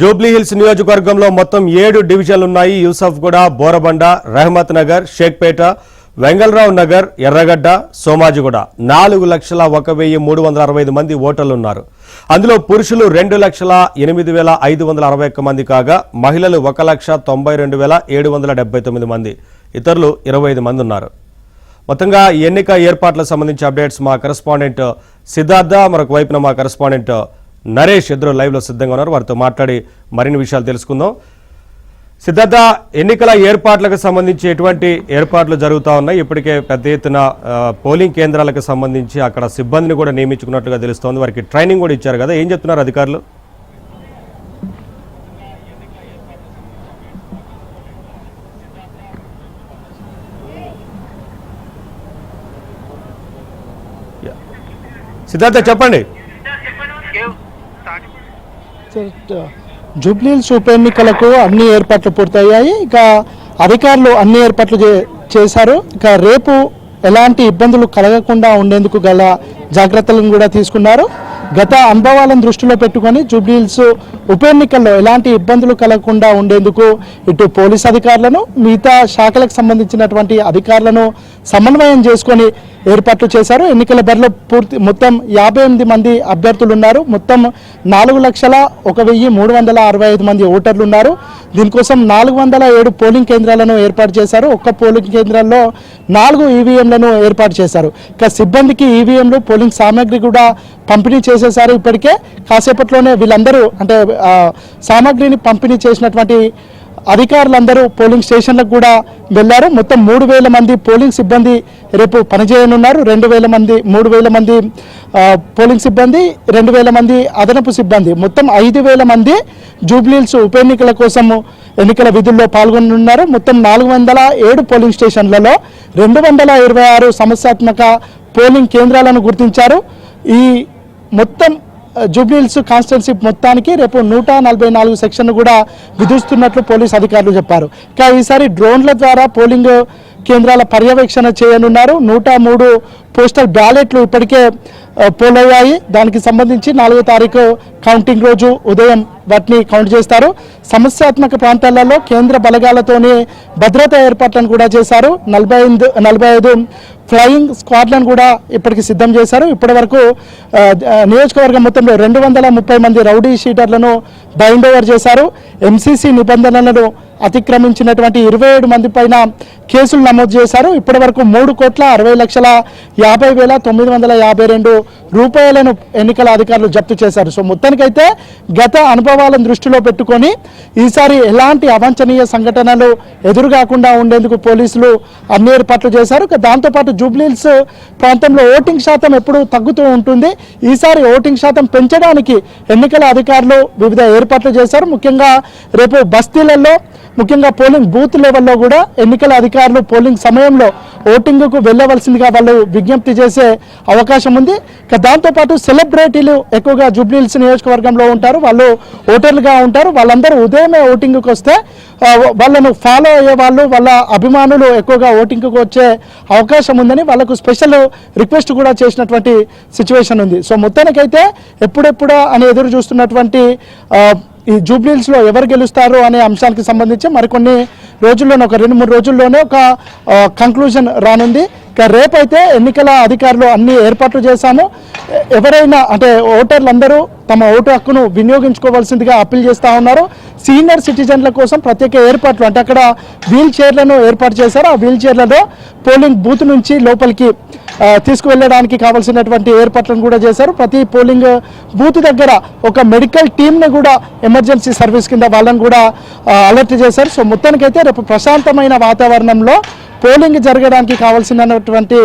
జూబ్లీహిల్స్ నియోజకవర్గంలో మొత్తం ఏడు డివిజన్లు ఉన్నాయి యూసఫ్గూడ బోరబండ రహమత్ నగర్ షేక్పేట వెంగళరావు నగర్ ఎర్రగడ్డ సోమాజిగూడ. నాలుగు లక్షల ఒక వెయ్యి మూడు వందల అరవై ఐదు మంది ఓటర్లు ఉన్నారు అందులో పురుషులు రెండు లక్షల ఎనిమిది వేల ఐదు వందల అరవై ఒక్క మంది కాగా మహిళలు ఒక లక్ష తొంభై రెండు వేల ఏడు వందల డెబ్బై తొమ్మిది మంది. ఇతరులు ఇరవై ఐదు మంది ఉన్నారు. మొత్తంగా ఈ ఎన్నిక ఏర్పాట్లకు సంబంధించి అప్డేట్స్ మా కరెస్పాండెంట్ సిద్ధార్థ మరొక వైపున మా కరెస్పాండెంట్ నరేష్ ఇద్దరు లైవ్లో సిద్ధంగా ఉన్నారు. వారితో మాట్లాడి మరిన్ని విషయాలు తెలుసుకుందాం. సిద్ధార్థ ఎన్నికల ఏర్పాట్లకు సంబంధించి ఎటువంటి ఏర్పాట్లు జరుగుతూ ఉన్నాయి? ఇప్పటికే పెద్ద ఎత్తున పోలింగ్ కేంద్రాలకు సంబంధించి అక్కడ సిబ్బందిని కూడా నియమించుకున్నట్లుగా తెలుస్తోంది. వారికి ట్రైనింగ్ కూడా ఇచ్చారు కదా. ఏం చెప్తున్నారు అధికారులు? సిద్ధార్థ చెప్పండి. జూబ్లీహిల్స్ ఉప ఎన్నికలకు అన్ని ఏర్పాట్లు పూర్తయ్యాయి. ఇక అధికారులు అన్ని ఏర్పాట్లు చేశారు. ఇక రేపు ఎలాంటి ఇబ్బందులు కలగకుండా ఉండేందుకు గల జాగ్రత్తలను కూడా తీసుకున్నారు. గత అనుభవాలను దృష్టిలో పెట్టుకొని జూబ్లీహిల్స్ ఉప ఎన్నికల్లో ఎలాంటి ఇబ్బందులు కలగకుండా ఉండేందుకు ఇటు పోలీస్ అధికారులను మిగతా శాఖలకు సంబంధించినటువంటి అధికారులను సమన్వయం చేసుకొని ఏర్పాట్లు చేశారు. ఎన్నికల బరిలో పూర్తి మొత్తం యాభై ఎనిమిది మంది అభ్యర్థులు ఉన్నారు. మొత్తం నాలుగు లక్షల ఒక వెయ్యి మూడు వందల అరవై ఐదు మంది ఓటర్లు ఉన్నారు. దీనికోసం నాలుగు వందల ఏడు పోలింగ్ కేంద్రాలను ఏర్పాటు చేశారు. ఒక్క పోలింగ్ కేంద్రాల్లో నాలుగు ఈవీఎంలను ఏర్పాటు చేశారు. ఇక సిబ్బందికి ఈవీఎంలు పోలింగ్ సామాగ్రి కూడా పంపిణీ చేసేసారు ఇప్పటికే. కాసేపట్లోనే వీళ్ళందరూ అంటే సామాగ్రిని పంపిణీ చేసినటువంటి అధికారులందరూ పోలింగ్ స్టేషన్లకు కూడా వెళ్ళారు. మొత్తం మూడు వేల మంది పోలింగ్ సిబ్బంది రేపు పనిచేయనున్నారు. రెండు వేల మంది మూడు వేల మంది పోలింగ్ సిబ్బంది రెండు వేల మంది అదనపు సిబ్బంది. మొత్తం ఐదు వేల మంది జూబ్లీల్స్ ఉప ఎన్నికల కోసము ఎన్నికల విధుల్లో పాల్గొనున్నారు. మొత్తం నాలుగు వందల ఏడు పోలింగ్ స్టేషన్లలో రెండు వందల ఇరవై ఆరు సమస్యాత్మక పోలింగ్ కేంద్రాలను గుర్తించారు. ఈ మొత్తం జూబ్లీహిల్స్ కాన్స్టిట్యున్సీ మొత్తానికి రేపు నూట నలభై నాలుగు సెక్షన్ కూడా విధిస్తున్నట్లు పోలీస్ అధికారులు చెప్పారు. ఇక ఈసారి డ్రోన్ల ద్వారా పోలింగ్ కేంద్రాల పర్యవేక్షణ చేయనున్నారు. నూట మూడు పోస్టల్ బ్యాలెట్లు ఇప్పటికే పోలయ్యాయి. దానికి సంబంధించి నాలుగో తారీఖు కౌంటింగ్ రోజు ఉదయం వాటిని కౌంట్ చేస్తారు. సమస్యాత్మక ప్రాంతాలలో కేంద్ర బలగాలతోనే భద్రతా ఏర్పాట్లను కూడా చేశారు. నలభై ఐదు నలభై ఐదు ఫ్లయింగ్ స్క్వాడ్లను కూడా ఇప్పటికి సిద్ధం చేశారు. ఇప్పటి వరకు నియోజకవర్గం మొత్తంలో రెండు వందల ముప్పై మంది రౌడీ షీటర్లను బైండ్ ఓవర్ చేశారు. ఎంసీసీ నిబంధనలను అతిక్రమించినటువంటి ఇరవై ఏడు మంది పైన కేసులు నమోదు చేశారు. ఇప్పటి వరకు మూడు కోట్ల అరవై లక్షల యాభై వేల తొమ్మిది వందల యాభై రెండు రూపాయలను ఎన్నికల అధికారులు జప్తు చేశారు. సో మొత్తానికైతే గత అనుభవాలను దృష్టిలో పెట్టుకొని ఈసారి ఎలాంటి అవాంఛనీయ సంఘటనలు ఎదురుగాకుండా ఉండేందుకు పోలీసులు అన్ని ఏర్పాట్లు చేశారు. దాంతోపాటు జూబ్లీహిల్స్ ప్రాంతంలో ఓటింగ్ శాతం ఎప్పుడు తగ్గుతూ ఉంటుంది. ఈసారి ఓటింగ్ శాతం పెంచడానికి ఎన్నికల అధికారులు వివిధ ఏర్పాట్లు చేశారు. ముఖ్యంగా రేపు బస్తీలలో ముఖ్యంగా పోలింగ్ బూత్ లెవెల్లో కూడా ఎన్నికల అధికారులు పోలింగ్ సమయంలో ఓటింగ్కు వెళ్ళవలసిందిగా వాళ్ళు విజ్ఞప్తి చేసే అవకాశం ఉంది. దాంతోపాటు సెలబ్రిటీలు ఎక్కువగా జూబ్లీహిల్స్ నియోజకవర్గంలో ఉంటారు. వాళ్ళు ఓటర్లుగా ఉంటారు. వాళ్ళందరూ ఉదయమే ఓటింగ్కి వస్తే వాళ్ళను ఫాలో అయ్యే వాళ్ళు వాళ్ళ అభిమానులు ఎక్కువగా ఓటింగ్కి వచ్చే అవకాశం ఉందని వాళ్ళకు స్పెషల్ రిక్వెస్ట్ కూడా చేసినటువంటి సిచ్యువేషన్ ఉంది. సో మొత్తానికైతే ఎప్పుడెప్పుడా అని ఎదురు చూస్తున్నటువంటి ఈ జూబ్లీస్లో ఎవరు గెలుస్తారు అనే అంశానికి సంబంధించి మరికొన్ని రోజుల్లోనే ఒక రెండు మూడు రోజుల్లోనే ఒక కంక్లూజన్ రానుంది. ఇక రేపైతే ఎన్నికల అధికారులు అన్ని ఏర్పాట్లు చేశాము ఎవరైనా అంటే ఓటర్లందరూ తమ ఓటు హక్కును వినియోగించుకోవాల్సిందిగా అప్పీల్ చేస్తూ ఉన్నారు. సీనియర్ సిటిజన్ల కోసం ప్రత్యేక ఏర్పాట్లు అంటే అక్కడ వీల్ చైర్లను ఏర్పాటు చేశారు. ఆ వీల్ చైర్లలో పోలింగ్ బూత్ నుంచి లోపలికి తీసుకువెళ్ళడానికి కావాల్సినటువంటి ఏర్పాట్లను కూడా చేశారు. ప్రతి పోలింగ్ బూత్ దగ్గర ఒక మెడికల్ టీమ్ని కూడా ఎమర్జెన్సీ సర్వీస్ కింద వాళ్ళని కూడా అలర్ట్ చేశారు. సో మొత్తానికైతే రేపు ప్రశాంతమైన వాతావరణంలో పోలింగ్ జరగడానికి కావాల్సినటువంటి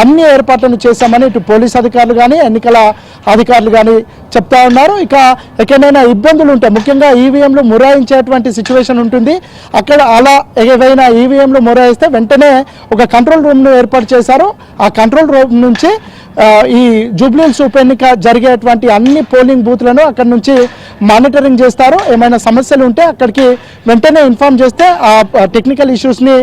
అన్ని ఏర్పాట్లను చేశామని ఇటు పోలీస్ అధికారులు కానీ ఎన్నికల అధికారులు కానీ చెప్తా ఉన్నారు. ఇక ఎక్కడైనా ఇబ్బందులు ఉంటాయి ముఖ్యంగా ఈవీఎంలు మొరాయించేటువంటి సిచ్యువేషన్ ఉంటుంది. అక్కడ అలా ఏవైనా ఈవీఎంలు మొరాయిస్తే వెంటనే ఒక కంట్రోల్ రూమ్ను ఏర్పాటు చేశారు. ఆ కంట్రోల్ రూమ్ నుంచి ఈ జూబ్లీహిల్స్ ఉప ఎన్నిక జరిగేటువంటి అన్ని పోలింగ్ బూత్లను అక్కడి నుంచి మానిటరింగ్ చేస్తారు. ఏమైనా సమస్యలు ఉంటే అక్కడికి వెంటనే ఇన్ఫామ్ చేస్తే ఆ టెక్నికల్ ఇష్యూస్ని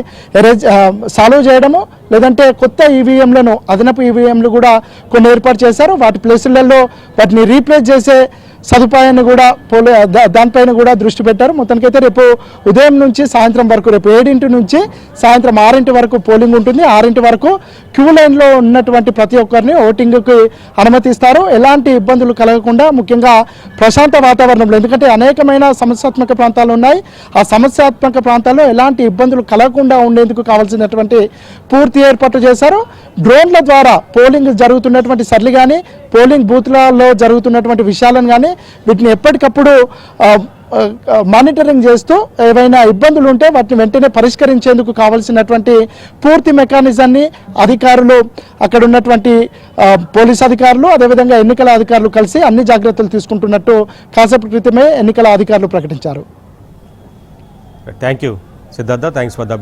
సాల్వ్ చేయడము లేదంటే కొత్త ఈవీఎంలను అదనపు ఈవీఎంలు కూడా కొన్ని ఏర్పాటు చేశారు. వాటి ప్లేసులలో వాటిని రీప్లేస్ చేసే సదుపాయాన్ని కూడా పోలే దా- దానిపైన కూడా దృష్టి పెట్టారు. మొత్తానికైతే రేపు ఉదయం నుంచి సాయంత్రం వరకు రేపు ఏడింటి నుంచి సాయంత్రం ఆరింటి వరకు పోలింగ్ ఉంటుంది. ఆరింటి వరకు క్యూ లైన్లో ఉన్నటువంటి ప్రతి ఒక్కరిని ఓటింగ్కి అనుమతిస్తారు. ఎలాంటి ఇబ్బందులు కలగకుండా ముఖ్యంగా ప్రశాంత వాతావరణంలో ఎందుకంటే అనేకమైన సమస్యాత్మక ప్రాంతాలు ఉన్నాయి. ఆ సమస్యాత్మక ప్రాంతాల్లో ఎలాంటి ఇబ్బందులు కలగకుండా ఉండేందుకు కావాల్సినటువంటి పూర్తి ఏర్పాట్లు చేశారు. డ్రోన్ల ద్వారా పోలింగ్ జరుగుతున్నటువంటి సర్లు కానీ పోలింగ్ బూత్లలో జరుగుతున్నటువంటి విషయాలను కానీ వీటిని ఎప్పటికప్పుడు మానిటరింగ్ చేస్తూ ఏవైనా ఇబ్బందులు ఉంటే వాటిని వెంటనే పరిష్కరించేందుకు కావలసినటువంటి పూర్తి మెకానిజాన్ని అధికారులు అక్కడ ఉన్నటువంటి పోలీస్ అధికారులు అదేవిధంగా ఎన్నికల అధికారులు కలిసి అన్ని జాగ్రత్తలు తీసుకుంటున్నట్టు కాసేపు క్రితమే ఎన్నికల అధికారులు ప్రకటించారు. Thank you Siddhartha thanks for the